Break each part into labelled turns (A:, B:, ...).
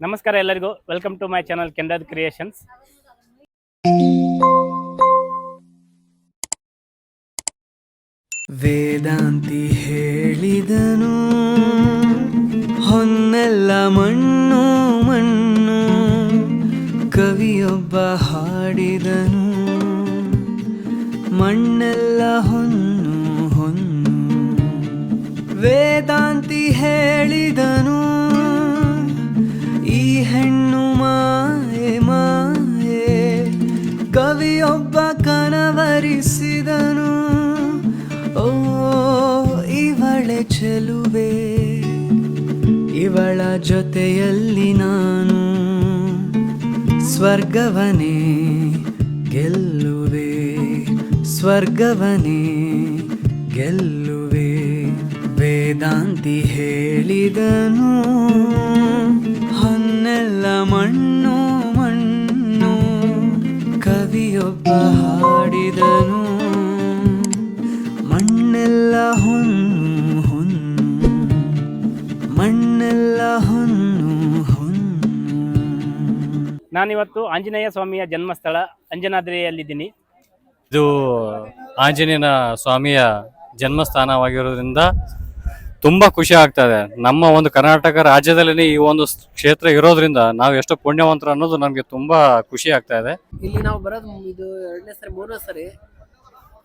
A: ನಮಸ್ಕಾರ ಎಲ್ಲರಿಗೂ. Welcome to my channel ಕೆಂದಾದ್ ಕ್ರಿಯೇಷನ್ಸ್
B: ವೇದಾಂತಿ ಹೇಳಿದನು, ಹೊನ್ನೆಲ್ಲ ಮಣ್ಣು ಮಣ್ಣು, ಕವಿಯೊಬ್ಬ ಹಾಡಿದನು. ಮಣ್ಣೆಲ್ಲ ಹೊನ್ನು ಹೊನ್ನು, ವೇದಾಂತಿ ಹೇಳಿದನು ಕವಿಯೊಬ್ಬ ಕನವರಿಸಿದನು. ಓ, ಇವಳೆ ಚೆಲುವೆ. ಇವಳ ಜೊತೆಯಲ್ಲಿ ನಾನು ಸ್ವರ್ಗವನೇ ಗೆಲ್ಲುವೆ. ಸ್ವರ್ಗವನೇ ಗೆಲ್ಲುವೆ. ವೇದಾಂತಿ ಹೇಳಿದನು, ಹೊನ್ನೆಲ್ಲ ಮಣ್ಣು ಕವಿಯೊಬ್ಬ ಹಾಡಿದನು. ಮಣ್ಣೆಲ್ಲ ಹೊನ್ನು ಹೊನ್ನು ಮಣ್ಣೆಲ್ಲ ಹೊನ್ನು ಹೊನ್ನು
A: ನಾನಿವತ್ತು ಆಂಜನೇಯ ಸ್ವಾಮಿಯ ಜನ್ಮಸ್ಥಳ ಅಂಜನಾದ್ರಿಯಲ್ಲಿದ್ದೀನಿ.
C: ಇದು ಆಂಜನೇಯನ ಸ್ವಾಮಿಯ ಜನ್ಮಸ್ಥಾನವಾಗಿರೋದ್ರಿಂದ ತುಂಬಾ ಖುಷಿ ಆಗ್ತಾ ಇದೆ. ನಮ್ಮ ಒಂದು ಕರ್ನಾಟಕ ರಾಜ್ಯದಲ್ಲಿ ಈ ಒಂದು ಕ್ಷೇತ್ರ ಇರೋದ್ರಿಂದ ನಾವು ಎಷ್ಟು ಪುಣ್ಯವಂತರು ಅನ್ನೋದು ನಮ್ಗೆ ತುಂಬಾ ಖುಷಿ ಆಗ್ತಾ ಇದೆ.
D: ಇಲ್ಲಿ ನಾವು ಬರೋದು ಇದು ಎರಡನೇ ಸರಿ ಮೂರನೇ ಸರಿ.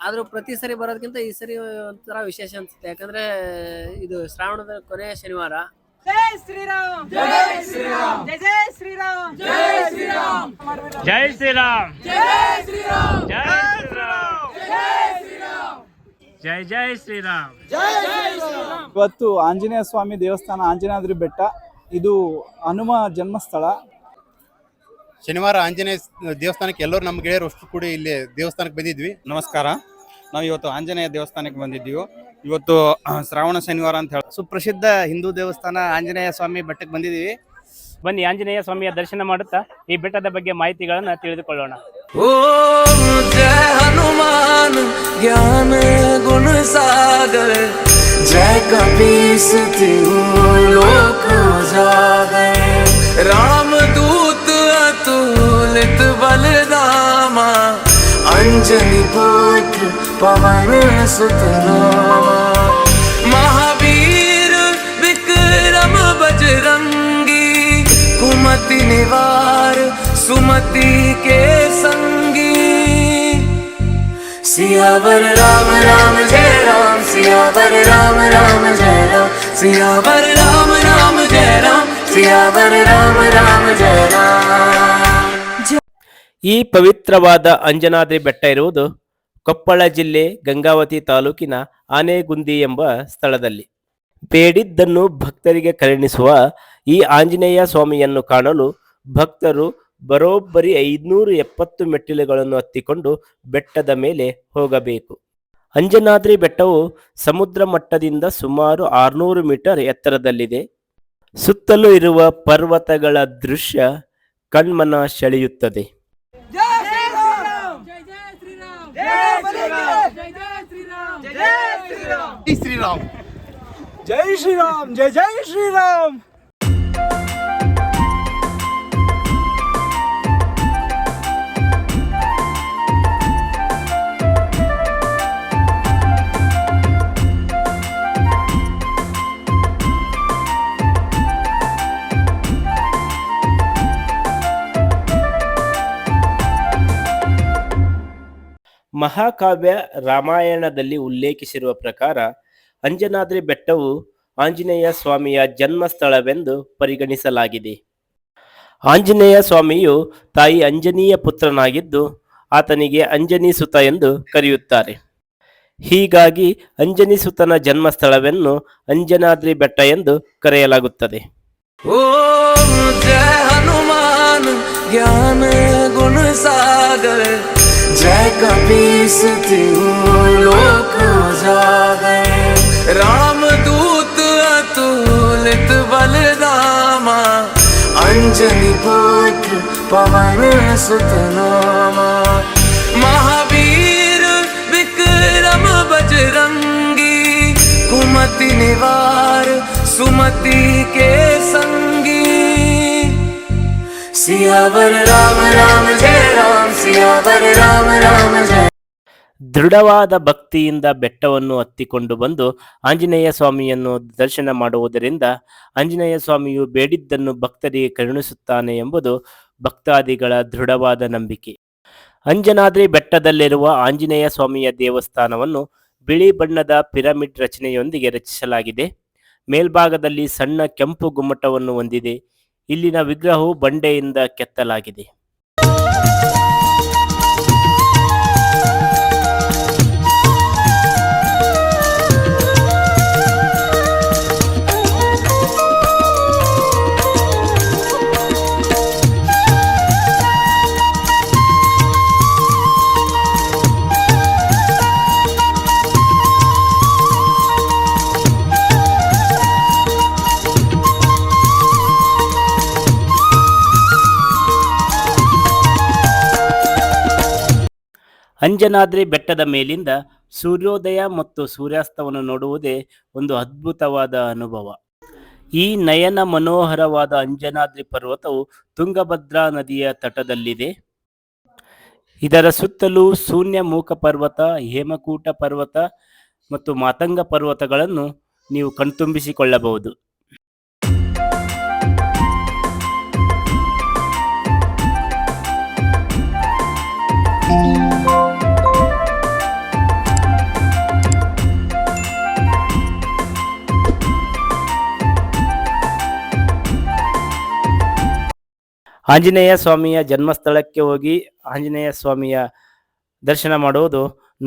D: ಆದ್ರೂ ಪ್ರತಿ ಸರಿ ಬರೋದಕ್ಕಿಂತ ಈ ಸರಿ ಒಂಥರ ವಿಶೇಷ ಅನ್ಸುತ್ತೆ. ಯಾಕಂದ್ರೆ ಇದು ಶ್ರಾವಣದ ಕೊನೆಯ ಶನಿವಾರ.
A: ಜಯ ಶ್ರೀರಾಮ್! ಜೈ ಶ್ರೀರಾಮ್! ಜೈ ಜೈ ಶ್ರೀರಾಮ್!
E: ಇವತ್ತು ಆಂಜನೇಯ ಸ್ವಾಮಿ ದೇವಸ್ಥಾನ ಆಂಜನಾದ್ರಿ ಬೆಟ್ಟ ಇದು ಹನುಮ ಜನ್ಮಸ್ಥಳ.
F: ಶನಿವಾರ ಆಂಜನೇಯ ದೇವಸ್ಥಾನಕ್ಕೆ ಎಲ್ಲರೂ ನಮ್ಮ ಗೆಳೆಯರು ಅಷ್ಟು ಕೂಡ ಇಲ್ಲಿ ದೇವಸ್ಥಾನಕ್ಕೆ ಬಂದಿದ್ವಿ.
G: ನಮಸ್ಕಾರ. ನಾವು ಇವತ್ತು ಆಂಜನೇಯ ದೇವಸ್ಥಾನಕ್ಕೆ ಬಂದಿದ್ದೀವಿ. ಇವತ್ತು ಶ್ರಾವಣ ಶನಿವಾರ ಅಂತ ಹೇಳಿ
H: ಸುಪ್ರಸಿದ್ಧ ಹಿಂದೂ ದೇವಸ್ಥಾನ ಆಂಜನೇಯ ಸ್ವಾಮಿ ಬೆಟ್ಟಕ್ಕೆ ಬಂದಿದ್ದೀವಿ.
A: ಬನ್ನಿ ಆಂಜನೇಯ ಸ್ವಾಮಿಯ ದರ್ಶನ ಮಾಡುತ್ತಾ ಈ ಬೆಟ್ಟದ ಬಗ್ಗೆ ಮಾಹಿತಿಗಳನ್ನು ತಿಳಿದುಕೊಳ್ಳೋಣ.
B: ओम जय हनुमान ज्ञान गुण सागर, जय तिहु लोक जागर राम दूत अतुलित बलदामा, अंजनी पुत्र पवन सुतनामा। महावीर विक्रम बजरंगी, कुमति निवार सुमति के संगी सियावर राम राम जय राम सियावर राम राम जय राम सियावर राम राम जय राम सियावर राम राम जय राम
I: ಈ ಪವಿತ್ರವಾದ ಅಂಜನಾದ್ರಿ ಬೆಟ್ಟ ಇರುವುದು ಕೊಪ್ಪಳ ಜಿಲ್ಲೆ ಗಂಗಾವತಿ ತಾಲೂಕಿನ ಆನೆಗುಂದಿ ಎಂಬ ಸ್ಥಳದಲ್ಲಿ ಬೇಡಿದ್ದನ್ನು ಭಕ್ತರಿಗೆ ಕರುಣಿಸುವ ಈ ಆಂಜನೇಯ ಸ್ವಾಮಿಯನ್ನು ಕಾಣಲು ಭಕ್ತರು ಬರೋಬ್ಬರಿ ಐದುನೂರ ಎಪ್ಪತ್ತು ಮೆಟ್ಟಿಲುಗಳನ್ನು ಹತ್ತಿಕೊಂಡು ಬೆಟ್ಟದ ಮೇಲೆ ಹೋಗಬೇಕು. ಅಂಜನಾದ್ರಿ ಬೆಟ್ಟವು ಸಮುದ್ರ ಮಟ್ಟದಿಂದ ಸುಮಾರು ಆರುನೂರು ಮೀಟರ್ ಎತ್ತರದಲ್ಲಿದೆ. ಸುತ್ತಲೂ ಇರುವ ಪರ್ವತಗಳ ದೃಶ್ಯ ಕಣ್ಮನ ಸೆಳೆಯುತ್ತದೆ.
E: ಜೈ ಶ್ರೀರಾಮ್! ಜೈ ಜೈ ಶ್ರೀರಾಮ್!
I: ಮಹಾಕಾವ್ಯ ರಾಮಾಯಣದಲ್ಲಿ ಉಲ್ಲೇಖಿಸಿರುವ ಪ್ರಕಾರ, ಅಂಜನಾದ್ರಿ ಬೆಟ್ಟವು ಆಂಜನೇಯ ಸ್ವಾಮಿಯ ಜನ್ಮಸ್ಥಳವೆಂದು ಪರಿಗಣಿಸಲಾಗಿದೆ. ಆಂಜನೇಯ ಸ್ವಾಮಿಯು ತಾಯಿ ಅಂಜನೀಯ ಪುತ್ರನಾಗಿದ್ದು, ಆತನಿಗೆ ಅಂಜನಿ ಸುತ ಎಂದು ಕರೆಯುತ್ತಾರೆ. ಹೀಗಾಗಿ ಅಂಜನಿ ಸುತನ ಜನ್ಮಸ್ಥಳವನ್ನು ಅಂಜನಾದ್ರಿ ಬೆಟ್ಟ ಎಂದು ಕರೆಯಲಾಗುತ್ತದೆ.
B: ಓಂ ಜಯ ಜ್ಞಾನ ಗುಣ ಸಾಗರ ಜಯ ಕಪಿ कपीस तिहु लोक जागर राम दूत अतुलित बलदामा, अंजनी पुत्र पवन सुत नामा महावीर विक्रम बजरंगी, कुमति निवार सुमति के संगी। सियावर राम राम जय राम, सियावर राम राम जय।
I: ದೃಢವಾದ ಭಕ್ತಿಯಿಂದ ಬೆಟ್ಟವನ್ನು ಹತ್ತಿಕೊಂಡು ಬಂದು ಆಂಜನೇಯ ಸ್ವಾಮಿಯನ್ನು ದರ್ಶನ ಮಾಡುವುದರಿಂದ ಆಂಜನೇಯ ಸ್ವಾಮಿಯು ಬೇಡಿದ್ದನ್ನು ಭಕ್ತರಿಗೆ ಕರುಣಿಸುತ್ತಾನೆ ಎಂಬುದು ಭಕ್ತಾದಿಗಳ ದೃಢವಾದ ನಂಬಿಕೆ. ಅಂಜನಾದ್ರಿ ಬೆಟ್ಟದಲ್ಲಿರುವ ಆಂಜನೇಯ ಸ್ವಾಮಿಯ ದೇವಸ್ಥಾನವನ್ನು ಬಿಳಿ ಬಣ್ಣದ ಪಿರಮಿಡ್ ರಚನೆಯೊಂದಿಗೆ ರಚಿಸಲಾಗಿದೆ. ಮೇಲ್ಭಾಗದಲ್ಲಿ ಸಣ್ಣ ಕೆಂಪು ಗುಮ್ಮಟವನ್ನು ಹೊಂದಿದೆ. ಇಲ್ಲಿನ ವಿಗ್ರಹವು ಬಂಡೆಯಿಂದ ಕೆತ್ತಲಾಗಿದೆ. ಅಂಜನಾದ್ರಿ ಬೆಟ್ಟದ ಮೇಲಿಂದ ಸೂರ್ಯೋದಯ ಮತ್ತು ಸೂರ್ಯಾಸ್ತವನ್ನು ನೋಡುವುದೇ ಒಂದು ಅದ್ಭುತವಾದ ಅನುಭವ. ಈ ನಯನ ಮನೋಹರವಾದ ಅಂಜನಾದ್ರಿ ಪರ್ವತವು ತುಂಗಭದ್ರಾ ನದಿಯ ತಟದಲ್ಲಿದೆ. ಇದರ ಸುತ್ತಲೂ ಶೂನ್ಯ ಮೂಕ ಪರ್ವತ, ಹೇಮಕೂಟ ಪರ್ವತ ಮತ್ತು ಮಾತಂಗ ಪರ್ವತಗಳನ್ನು ನೀವು ಕಣ್ತುಂಬಿಸಿಕೊಳ್ಳಬಹುದು. ಆಂಜನೇಯ ಸ್ವಾಮಿಯ ಜನ್ಮಸ್ಥಳಕ್ಕೆ ಹೋಗಿ ಆಂಜನೇಯ ಸ್ವಾಮಿಯ ದರ್ಶನ ಮಾಡುವುದು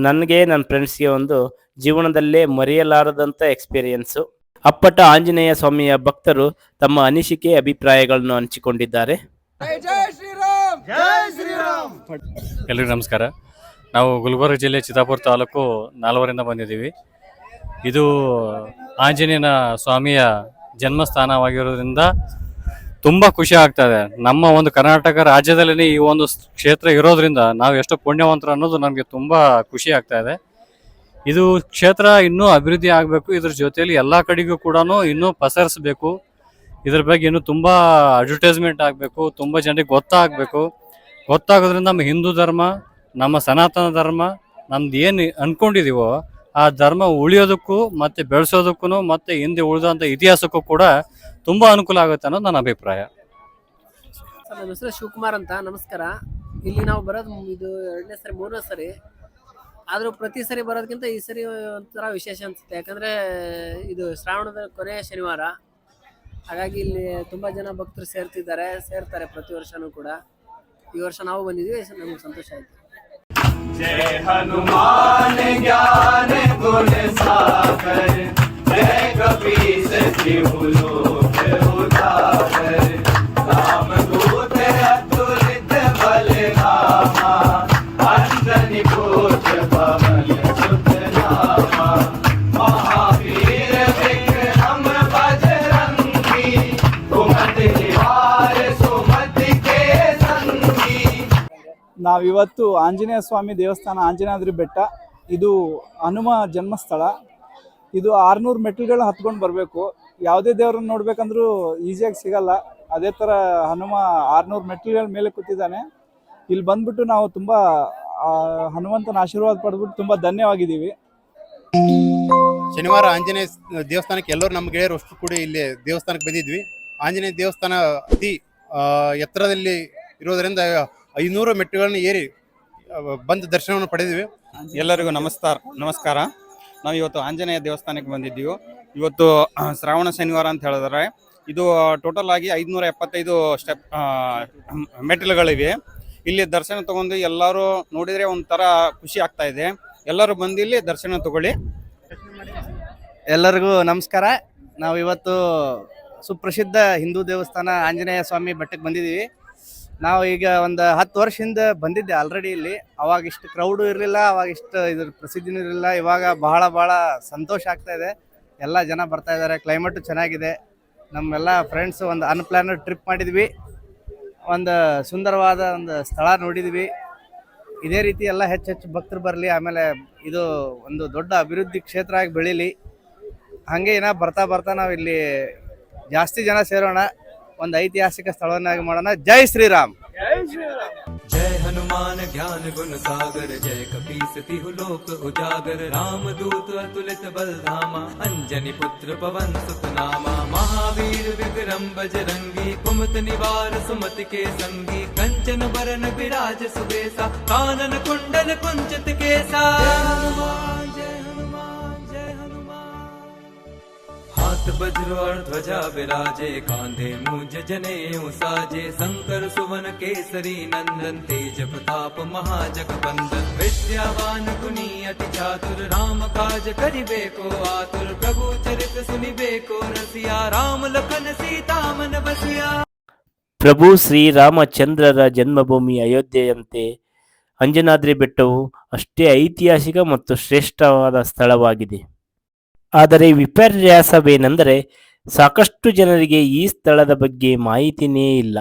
I: ನನಗೆ ನನ್ನ ಫ್ರೆಂಡ್ಸ್ಗೆ ಒಂದು ಜೀವನದಲ್ಲೇ ಮರೆಯಲಾರದಂಥ ಎಕ್ಸ್ಪೀರಿಯನ್ಸು. ಅಪ್ಪಟ ಆಂಜನೇಯ ಸ್ವಾಮಿಯ ಭಕ್ತರು ತಮ್ಮ ಅನಿಸಿಕೆ ಅಭಿಪ್ರಾಯಗಳನ್ನು ಹಂಚಿಕೊಂಡಿದ್ದಾರೆ.
C: ಎಲ್ರಿಗೂ ನಮಸ್ಕಾರ. ನಾವು ಗುಲ್ಬರ್ಗ ಜಿಲ್ಲೆ ಚಿತ್ತಾಪುರ ತಾಲೂಕು ನಾಲ್ವರಿಂದ ಬಂದಿದ್ದೀವಿ. ಇದು ಆಂಜನೇಯನ ಸ್ವಾಮಿಯ ಜನ್ಮಸ್ಥಾನವಾಗಿರೋದ್ರಿಂದ ತುಂಬ ಖುಷಿ ಆಗ್ತದೆ ನಮ್ಮ ಒಂದು ಕರ್ನಾಟಕ ರಾಜ್ಯದಲ್ಲಿ ಈ ಒಂದು ಕ್ಷೇತ್ರ ಇರೋದ್ರಿಂದ ನಾವು ಎಷ್ಟು ಪುಣ್ಯವಂತರು ಅನ್ನೋದು ನನಗೆ ತುಂಬಾ ಖುಷಿ ಆಗ್ತಾ ಇದೆ. ಇದು ಕ್ಷೇತ್ರ ಇನ್ನೂ ಅಭಿವೃದ್ಧಿ ಆಗಬೇಕು, ಇದ್ರ ಜೊತೆಯಲ್ಲಿ ಎಲ್ಲ ಕಡೆಗೂ ಕೂಡ ಇನ್ನೂ ಪಸರಿಸಬೇಕು. ಇದ್ರ ಬಗ್ಗೆ ಇನ್ನೂ ತುಂಬ ಅಡ್ವರ್ಟೈಸ್ಮೆಂಟ್ ಆಗಬೇಕು, ತುಂಬ ಜನರಿಗೆ ಗೊತ್ತಾಗಬೇಕು. ಗೊತ್ತಾಗೋದ್ರಿಂದ ನಮ್ಮ ಹಿಂದೂ ಧರ್ಮ, ನಮ್ಮ ಸನಾತನ ಧರ್ಮ, ನಮ್ದು ಏನು ಅನ್ಕೊಂಡಿದೀವೋ ಆ ಧರ್ಮ ಉಳಿಯೋದಕ್ಕೂ ಮತ್ತೆ ಬೆಳೆಸೋದಕ್ಕೂ ಮತ್ತೆ ಹಿಂದೆ ಉಳಿದಂಥ ಇತಿಹಾಸಕ್ಕೂ ಕೂಡ ತುಂಬ ಅನುಕೂಲ ಆಗುತ್ತೆ ಅನ್ನೋದು ನನ್ನ ಅಭಿಪ್ರಾಯ.
D: ಸರ್ ನನ್ನ ಹೆಸರು ಶಿವಕುಮಾರ್ ಅಂತ ನಮಸ್ಕಾರ. ಇಲ್ಲಿ ನಾವು ಬರೋದು ಇದು ಎರಡನೇ ಸರಿ ಮೂರನೇ ಸರಿ. ಆದರೂ ಪ್ರತಿ ಸರಿ ಬರೋದಕ್ಕಿಂತ ಈ ಸರಿ ಒಂಥರ ವಿಶೇಷ ಅನಿಸುತ್ತೆ. ಯಾಕಂದ್ರೆ ಇದು ಶ್ರಾವಣದ ಕೊನೆಯ ಶನಿವಾರ. ಹಾಗಾಗಿ ಇಲ್ಲಿ ತುಂಬಾ ಜನ ಭಕ್ತರು ಸೇರ್ತಿದ್ದಾರೆ ಸೇರ್ತಾರೆ ಪ್ರತಿ ವರ್ಷನೂ ಕೂಡ. ಈ ವರ್ಷ ನಾವು ಬಂದಿದ್ವಿ ನಮ್ಗೆ ಸಂತೋಷ ಆಯ್ತು.
E: ನಾವಿವತ್ತು ಆಂಜನೇಯ ಸ್ವಾಮಿ ದೇವಸ್ಥಾನ ಆಂಜನಾದ್ರಿ ಬೆಟ್ಟ. ಇದು ಹನುಮ ಜನ್ಮಸ್ಥಳ. ಇದು ಆರುನೂರು ಮೆಟ್ಲುಗಳು ಹತ್ಕೊಂಡು ಬರಬೇಕು. ಯಾವುದೇ ದೇವ್ರನ್ನ ನೋಡ್ಬೇಕಂದ್ರೂ ಈಸಿಯಾಗಿ ಸಿಗಲ್ಲ. ಅದೇ ಥರ ಹನುಮ ಆರುನೂರು ಮೆಟ್ಲುಗಳ ಮೇಲೆ ಕೂತಿದ್ದಾನೆ. ಇಲ್ಲಿ ಬಂದ್ಬಿಟ್ಟು ನಾವು ತುಂಬ ಹನುಮಂತನ ಆಶೀರ್ವಾದ ಪಡೆದ್ಬಿಟ್ಟು ತುಂಬ ಧನ್ಯವಾಗಿದ್ದೀವಿ.
F: ಶನಿವಾರ ಆಂಜನೇಯ ದೇವಸ್ಥಾನಕ್ಕೆ ಎಲ್ಲರೂ ನಮ್ಮ ಗೆಳೆಯರು ಅಷ್ಟು ಕೂಡ ಇಲ್ಲಿ ದೇವಸ್ಥಾನಕ್ಕೆ ಬಂದಿದ್ವಿ. ಆಂಜನೇಯ ದೇವಸ್ಥಾನ ಅತಿ ಎತ್ತರದಲ್ಲಿ ಇರೋದರಿಂದ ಐನೂರು ಮೆಟ್ಟುಗಳನ್ನು ಏರಿ ಬಂದ ದರ್ಶನವನ್ನು ಪಡೆದಿವಿ.
G: ಎಲ್ಲರಿಗೂ ನಮಸ್ಕಾರ ನಮಸ್ಕಾರ. ನಾವು ಇವತ್ತು ಆಂಜನೇಯ ದೇವಸ್ಥಾನಕ್ಕೆ ಬಂದಿದ್ದೀವಿ. ಇವತ್ತು ಶ್ರಾವಣ ಶನಿವಾರ ಅಂತ ಹೇಳಿದ್ರೆ ಇದು ಟೋಟಲ್ ಆಗಿ ಐದುನೂರ ಎಪ್ಪತ್ತೈದು ಸ್ಟೆಪ್ ಮೆಟ್ಟಿಲುಗಳಿವೆ. ಇಲ್ಲಿ ದರ್ಶನ ತಗೊಂಡು ಎಲ್ಲರೂ ನೋಡಿದ್ರೆ ಒಂಥರ ಖುಷಿ ಆಗ್ತಾ ಇದೆ. ಎಲ್ಲರೂ ಬಂದು ಇಲ್ಲಿ ದರ್ಶನ ತಗೊಳ್ಳಿ.
H: ಎಲ್ಲರಿಗೂ ನಮಸ್ಕಾರ. ನಾವು ಇವತ್ತು ಸುಪ್ರಸಿದ್ಧ ಹಿಂದೂ ದೇವಸ್ಥಾನ ಆಂಜನೇಯ ಸ್ವಾಮಿ ಬೆಟ್ಟಕ್ಕೆ ಬಂದಿದ್ದೀವಿ. ನಾವು ಈಗ ಒಂದು ಹತ್ತು ವರ್ಷದಿಂದ ಬಂದಿದ್ದೆ ಆಲ್ರೆಡಿ ಇಲ್ಲಿ. ಅವಾಗ ಇಷ್ಟು ಕ್ರೌಡು ಇರಲಿಲ್ಲ, ಅವಾಗ ಇಷ್ಟು ಇದ್ರ ಪ್ರಸಿದ್ಧಿನೂ ಇರಲಿಲ್ಲ. ಇವಾಗ ಬಹಳ ಬಹಳ ಸಂತೋಷ ಆಗ್ತಾ ಇದೆ. ಎಲ್ಲ ಜನ ಬರ್ತಾ ಇದ್ದಾರೆ ಕ್ಲೈಮೇಟು ಚೆನ್ನಾಗಿದೆ. ನಮ್ಮೆಲ್ಲ ಫ್ರೆಂಡ್ಸ್ ಒಂದು ಅನ್ಪ್ಲಾನ್ ಟ್ರಿಪ್ ಮಾಡಿದ್ವಿ. ಒಂದು ಸುಂದರವಾದ ಒಂದು ಸ್ಥಳ ನೋಡಿದ್ವಿ. ಇದೇ ರೀತಿ ಎಲ್ಲ ಹೆಚ್ಚು ಹೆಚ್ಚು ಭಕ್ತರು ಬರಲಿ, ಆಮೇಲೆ ಇದು ಒಂದು ದೊಡ್ಡ ಅಭಿವೃದ್ಧಿ ಕ್ಷೇತ್ರ ಆಗಿ ಬೆಳೀಲಿ. ಹಾಗೆ ಏನೋ ಬರ್ತಾ ಬರ್ತಾ ನಾವು ಇಲ್ಲಿ ಜಾಸ್ತಿ ಜನ ಸೇರೋಣ. ಒಂದು ಐತಿಹಾಸಿಕ ಸ್ಥಳವನ್ನಾಗಿ ಮಾಡೋಣ ಜೈ ಶ್ರೀರಾಮ್
J: जय हनुमान ज्ञान गुण सागर जय कपीस तिहु लोक उजागर राम दूत अतुलित बल धामा अंजनी पुत्र पवन सुत नामा महावीर विक्रम बजरंगी कुमत निवार सुमति के संगी कंचन बरन विराज सुबेसा कानन कुंडल कुंचित केसा ಮಸ್ತ ಬಜ್ರ ಧ್ವಜ ವಿರಾಜೆ ಕಾಂಧೆ ಮೂಜ ಜನೇ ಸಾಜೆ, ಶಂಕರ ಸುವನ ಕೇಸರಿ ನಂದನ್, ತೇಜ ಪ್ರತಾಪ ಮಹಾ ಜಗ ಬಂಧನ್. ವಿದ್ಯಾವಾನ್ ಗುಣಿ ಅತಿ ಚಾತುರ್, ರಾಮ ಕಾಜ ಕರಿ ಬೇಕೋ ಆತುರ್ ಪ್ರಭು ಚರಿತ ಸುನಿ ಬೇಕೋ ರಸಿಯ ರಾಮ ಲಖನ ಸೀತಾಮನ ಬಸಿಯ
I: ಪ್ರಭು ಶ್ರೀ ರಾಮಚಂದ್ರರ ಜನ್ಮಭೂಮಿ ಅಯೋಧ್ಯೆಯಂತೆ ಅಂಜನಾದ್ರಿ ಬೆಟ್ಟವು ಅಷ್ಟೇ ಐತಿಹಾಸಿಕ ಮತ್ತು ಶ್ರೇಷ್ಠವಾದ ಸ್ಥಳವಾಗಿದೆ. ಆದರೆ ವಿಪರ್ಯಾಸವೇನೆಂದರೆ ಸಾಕಷ್ಟು ಜನರಿಗೆ ಈ ಸ್ಥಳದ ಬಗ್ಗೆ ಮಾಹಿತಿನೇ ಇಲ್ಲ.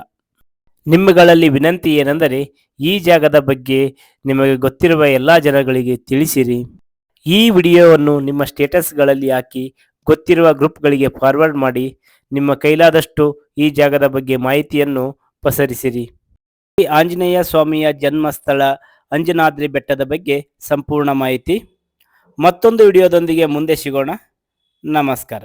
I: ನಿಮ್ಮಗಳಲ್ಲಿ ವಿನಂತಿ ಏನೆಂದರೆ ಈ ಜಾಗದ ಬಗ್ಗೆ ನಿಮಗೆ ಗೊತ್ತಿರುವ ಎಲ್ಲ ಜನಗಳಿಗೆ ತಿಳಿಸಿರಿ. ಈ ವಿಡಿಯೋವನ್ನು ನಿಮ್ಮ ಸ್ಟೇಟಸ್ಗಳಲ್ಲಿ ಹಾಕಿ ಗೊತ್ತಿರುವ ಗ್ರೂಪ್ಗಳಿಗೆ ಫಾರ್ವರ್ಡ್ ಮಾಡಿ ನಿಮ್ಮ ಕೈಲಾದಷ್ಟು ಈ ಜಾಗದ ಬಗ್ಗೆ ಮಾಹಿತಿಯನ್ನು ಪಸರಿಸಿರಿ. ಆಂಜನೇಯ ಸ್ವಾಮಿಯ ಜನ್ಮಸ್ಥಳ ಅಂಜನಾದ್ರಿ ಬೆಟ್ಟದ ಬಗ್ಗೆ ಸಂಪೂರ್ಣ ಮಾಹಿತಿ ಮತ್ತೊಂದು ವಿಡಿಯೋದೊಂದಿಗೆ ಮುಂದೆ ಸಿಗೋಣ. ನಮಸ್ಕಾರ.